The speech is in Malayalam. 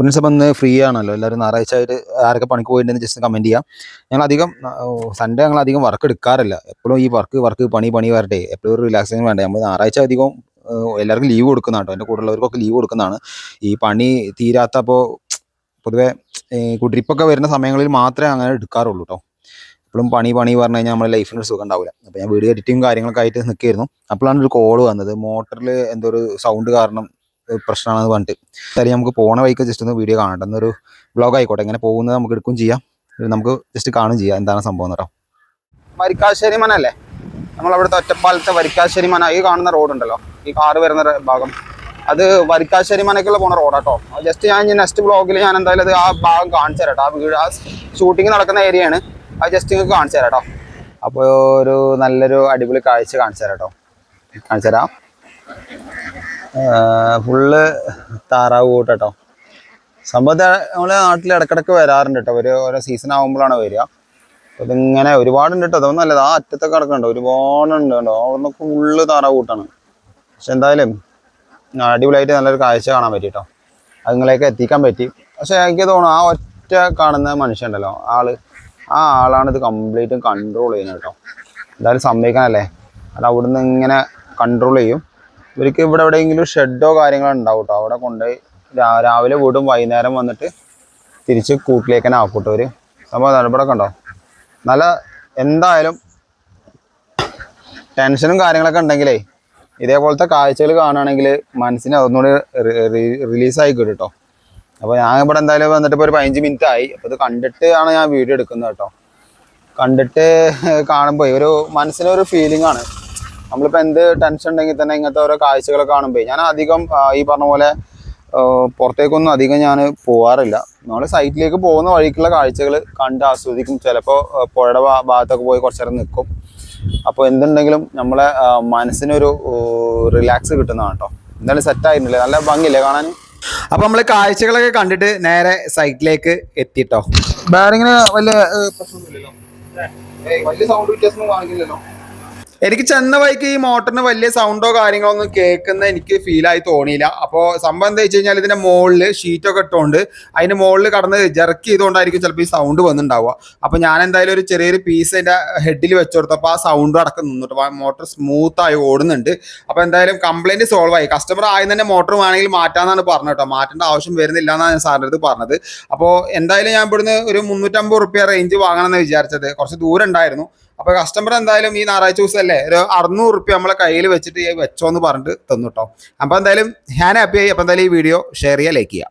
ഉന്നസ് സമയം ഫ്രീ ആണല്ലോ. എല്ലാവരും ഞായറാഴ്ച ആയിട്ട് ആരൊക്കെ പണിക്ക് പോയിട്ടുണ്ടെന്ന് ജസ്റ്റ് കമന്റ് ചെയ്യാം. ഞങ്ങൾ അധികം സൺഡേ ഞങ്ങൾ അധികം വർക്ക് എടുക്കാറില്ല. എപ്പോഴും ഈ വർക്ക് വർക്ക് പണി പണി വരട്ടെ. എപ്പോഴും ഒരു റിലാക്സേഷൻ വേണ്ടേ. നമ്മൾ ഞായറാഴ്ച അധികം എല്ലാവർക്കും ലീവ് കൊടുക്കുന്ന കേട്ടോ. എന്റെ കൂടെയുള്ളവർക്കൊക്കെ ലീവ് കൊടുക്കുന്നതാണ്. ഈ പണി തീരാത്തപ്പോൾ പൊതുവേ കുടിരിപ്പൊക്കെ വരുന്ന സമയങ്ങളിൽ മാത്രമേ അങ്ങനെ എടുക്കാറുള്ളൂ കേട്ടോ എപ്പോഴും പണി പണി പറഞ്ഞു കഴിഞ്ഞാൽ നമ്മുടെ ലൈഫിന് ഒരു സുഖം ഉണ്ടാവില്ല അപ്പോൾ ഞാൻ വീഡിയോ എഡിറ്റിംഗ് കാര്യങ്ങളൊക്കെ ആയിട്ട് നിൽക്കുകയായിരുന്നു. അപ്പോഴാണ് ഒരു കോൾ വന്നത്. മോട്ടറിൽ എന്തോ ഒരു സൗണ്ട് കാരണം പ്രശ്നമാണെന്ന് പറഞ്ഞിട്ട്. എന്തായാലും നമുക്ക് പോണ വഴിക്ക് ജസ്റ്റ് ഒന്ന് വീഡിയോ കാണണ്ട എന്നൊരു ബ്ലോഗ് ആയിക്കോട്ടെ. എങ്ങനെ പോകുന്നത് നമുക്ക് എടുക്കും ചെയ്യാം. നമുക്ക് ജസ്റ്റ് കാണും ചെയ്യാം. എന്താണ് സംഭവം കേട്ടോ. വരിക്കാശ്ശേരി മന അല്ലേ? നമ്മളവിടുത്തെ ഒറ്റപ്പാലത്തെ വരിക്കാശ്ശേരി മന. ഈ കാണുന്ന റോഡ് ഉണ്ടല്ലോ. ഈ കാറ് വരുന്ന ഭാഗം. അത് വരിക്കാശ്ശേരി മനക്കുള്ള പോണ റോഡാട്ടോ ജസ്റ്റ് ഞാൻ നെക്സ്റ്റ് ബ്ലോഗിൽ ഞാൻ എന്തായാലും അത് ആ ഭാഗം കാണിച്ചു തരാം ആ വീട് ആ ഷൂട്ടിംഗ് നടക്കുന്ന ഏരിയയാണ് അത് ജസ്റ്റ് നിങ്ങൾക്ക് കാണിച്ചു തരാം കേട്ടോ. അപ്പോൾ ഒരു നല്ലൊരു അടിപൊളി കാഴ്ച കാണിച്ചു തരാം കേട്ടോ. കാണിച്ചു തരാം. ഫുള്ള് താറാവ് കൂട്ടോ സംഭവത്തെ നമ്മളെ നാട്ടിൽ ഇടക്കിടക്ക് വരാറുണ്ട് കേട്ടോ. ഒരു ഓരോ സീസൺ ആകുമ്പോഴാണ് വരിക. അപ്പോൾ ഇതിങ്ങനെ ഒരുപാടുണ്ട് കേട്ടോ. അതൊന്നല്ല ആ അറ്റത്തൊക്കെ കിടക്കുന്നുണ്ട്. ഒരുപാടുണ്ട് കേട്ടോ. അവിടുന്നൊക്കെ ഫുള്ള് താറാവ് കൂട്ടാണ്. പക്ഷെ എന്തായാലും അടിപൊളിയായിട്ട് നല്ലൊരു കാഴ്ച കാണാൻ പറ്റി കേട്ടോ. അതുങ്ങളെയൊക്കെ എത്തിക്കാൻ പറ്റി. പക്ഷെ എനിക്ക് തോന്നുന്നു ആ ഒറ്റ കാണുന്ന മനുഷ്യണ്ടല്ലോ ആൾ ആ ആളാണ് ഇത് കംപ്ലീറ്റും കൺട്രോൾ ചെയ്യുന്നത് കേട്ടോ. എന്തായാലും സമ്മതിക്കാനല്ലേ? അത് അവിടുന്ന് ഇങ്ങനെ കൺട്രോൾ ചെയ്യും. ഇവർക്ക് ഇവിടെ എവിടെയെങ്കിലും ഷെഡോ കാര്യങ്ങളോ ഉണ്ടാവും കേട്ടോ അവിടെ കൊണ്ടുപോയി രാവിലെ വിടും വൈകുന്നേരം വന്നിട്ട് തിരിച്ച് കൂട്ടിലേക്ക് തന്നെ ആക്കൂട്ടോ സംഭവം അതാണ്. ഇവിടെ കണ്ടോ? നല്ല എന്തായാലും ടെൻഷനും കാര്യങ്ങളൊക്കെ ഉണ്ടെങ്കിലേ ഇതേപോലത്തെ കാഴ്ചകൾ കാണുകയാണെങ്കിൽ മനസ്സിന് അതൊന്നുകൂടി റിലീസായി കിട്ടും കേട്ടോ അപ്പോൾ ഞാൻ ഇവിടെ എന്തായാലും വന്നിട്ട് ഇപ്പോൾ ഒരു പതിനഞ്ച് മിനിറ്റ് ആയി. അപ്പോൾ ഇത് കണ്ടിട്ട് ആണ് ഞാൻ വീഡിയോ എടുക്കുന്നത് കേട്ടോ കണ്ടിട്ട് കാണുമ്പോൾ ഒരു മനസ്സിനൊരു ഫീലിംഗ് ആണ്. നമ്മളിപ്പോൾ എന്ത് ടെൻഷൻ ഉണ്ടെങ്കിൽ തന്നെ ഇങ്ങനത്തെ ഓരോ കാഴ്ചകൾ കാണുമ്പോൾ ഞാൻ അധികം ഈ പറഞ്ഞ പോലെ പുറത്തേക്കൊന്നും അധികം ഞാൻ പോവാറില്ല. നമ്മൾ സൈറ്റിലേക്ക് പോകുന്ന വഴിക്കുള്ള കാഴ്ചകൾ കണ്ട് ആസ്വദിക്കും. ചിലപ്പോൾ പുഴയുടെ ഭാ- ഭാഗത്തൊക്കെ പോയി കുറച്ച് നേരം നിൽക്കും അപ്പോൾ എന്തുണ്ടെങ്കിലും നമ്മളെ മനസ്സിനൊരു റിലാക്സ് കിട്ടുന്നതാണ് കേട്ടോ. എന്തായാലും സെറ്റ് ആയിരുന്നില്ലേ? നല്ല ഭംഗിയില്ലേ കാണാൻ? അപ്പൊ നമ്മൾ കാഴ്ചകളൊക്കെ കണ്ടിട്ട് നേരെ സൈറ്റിലേക്ക് എത്തിട്ടോ. ബാരിങ്ങിന് വലിയ പ്രശ്നമൊന്നുമില്ലല്ലോ. വലിയ സൗണ്ട് വ്യത്യാസം കാണിക്കില്ലല്ലോ. എനിക്ക് ചെന്ന വഴിക്ക് ഈ മോട്ടറിന് വലിയ സൗണ്ടോ കാര്യങ്ങളോ ഒന്നും കേൾക്കുന്ന എനിക്ക് ആയി തോന്നിയില്ല. അപ്പോൾ സംഭവം എന്താ വെച്ച് കഴിഞ്ഞാൽ ഇതിന്റെ മുകളിൽ ഷീറ്റൊക്കെ ഇട്ടുകൊണ്ട് അതിന്റെ മുകളിൽ കടന്ന് ജർക്ക് ചെയ്തുകൊണ്ടായിരിക്കും ചിലപ്പോൾ ഈ സൗണ്ട് വന്നിട്ടുണ്ടാവുക അപ്പോൾ ഞാൻ എന്തായാലും ഒരു ചെറിയൊരു പീസ് എന്റെ ഹെഡിൽ വെച്ചു കൊടുത്തപ്പോൾ ആ സൗണ്ട് അടക്കം നിന്നിട്ട്. മോട്ടർ സ്മൂത്തായി ഓടുന്നുണ്ട്. അപ്പോൾ എന്തായാലും കംപ്ലയിന്റ് സോൾവ് ആയി. കസ്റ്റമർ ആദ്യം തന്നെ മോട്ടർ വേണമെങ്കിൽ മാറ്റാമെന്നാണ് പറഞ്ഞത് കേട്ടോ മാറ്റേണ്ട ആവശ്യം വരുന്നില്ല എന്നാണ് ഞാൻ സാറിന്റെ അടുത്ത് പറഞ്ഞത്. അപ്പോൾ എന്തായാലും ഞാൻ ഇവിടുന്ന് ഒരു മുന്നൂറ്റമ്പത് റുപ്യ റേഞ്ച് വാങ്ങണമെന്ന് വിചാരിച്ചത്. കുറച്ച് ദൂരം ഉണ്ടായിരുന്നു. അപ്പോൾ കസ്റ്റമർ എന്തായാലും ഈ ഞായറാഴ്ച ദിവസം അല്ലേ? ഒരു അറുന്നൂറ് റുപ്യ നമ്മളെ കയ്യിൽ വെച്ചിട്ട് വെച്ചോ എന്ന് പറഞ്ഞിട്ട് തന്നു കേട്ടോ അപ്പോൾ എന്തായാലും ഞാൻ ഹാപ്പി ആയി. അപ്പോൾ എന്തായാലും ഈ വീഡിയോ ഷെയർ ചെയ്യുക ലൈക്ക് ചെയ്യുക.